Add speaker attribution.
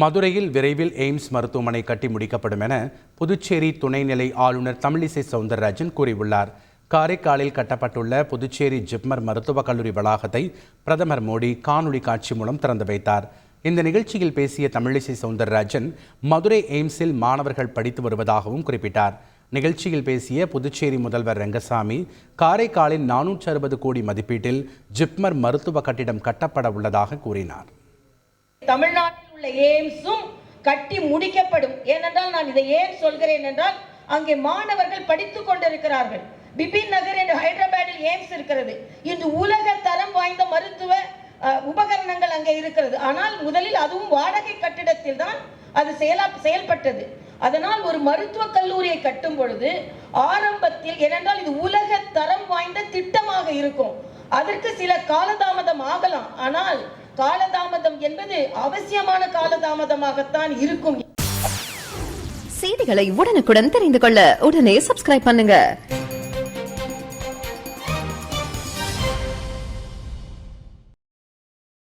Speaker 1: மதுரையில் விரைவில் எய்ம்ஸ் மருத்துவமனை கட்டி முடிக்கப்படும் என புதுச்சேரி துணைநிலை ஆளுநர் தமிழிசை சவுந்தரராஜன் கூறியுள்ளார் காரைக்காலில் கட்டப்பட்டுள்ள புதுச்சேரி ஜிப்மர் மருத்துவக் கல்லூரி வளாகத்தை பிரதமர் மோடி காணொலி காட்சி மூலம் திறந்து வைத்தார் இந்த நிகழ்ச்சியில் பேசிய தமிழிசை சவுந்தரராஜன் மதுரை எய்ம்ஸில் மாணவர்கள் படித்து வருவதாகவும் குறிப்பிட்டார் நிகழ்ச்சியில் பேசிய புதுச்சேரி முதல்வர் ரங்கசாமி காரைக்காலின் நானூற்று அறுபது கோடி மதிப்பீட்டில் ஜிப்மர் மருத்துவ கட்டிடம் கட்டப்பட உள்ளதாக கூறினார்
Speaker 2: தமிழ்நாட்டில் உள்ள எய்ம்ஸும் கட்டி முடிக்கப்படும் ஏனென்றால் நான் இதை ஏன் சொல்கிறேன் என்றால் அங்கே மாணவர்கள் படித்துக் கொண்டிருக்கிறார்கள் பிபின் நகர் என்று ஹைதராபாத்தில் எய்ம்ஸ் இருக்கிறது இன்று உலக தரம் வாய்ந்த மருத்துவ உபகரணங்கள் அங்கே இருக்கிறது ஆனால் முதலில் அதுவும் வாடகை கட்டிடத்தில் தான் அது செயலா செயல்பட்டது அதனால் ஒரு மருத்துவ கல்லூரியை கட்டும் பொழுது ஆரம்பத்தில் ஏனென்றால் இது உலக தரம் வாய்ந்த திட்டமாக இருக்கும் அதற்கு சில காலதாமதம் ஆகலாம் ஆனால் காலதாமதம் என்பது அவசியமான காலதாமதமாகத்தான் இருக்கும் செய்திகளை உடனுக்குடன் தெரிந்து கொள்ள உடனே சப்ஸ்கிரைப் பண்ணுங்க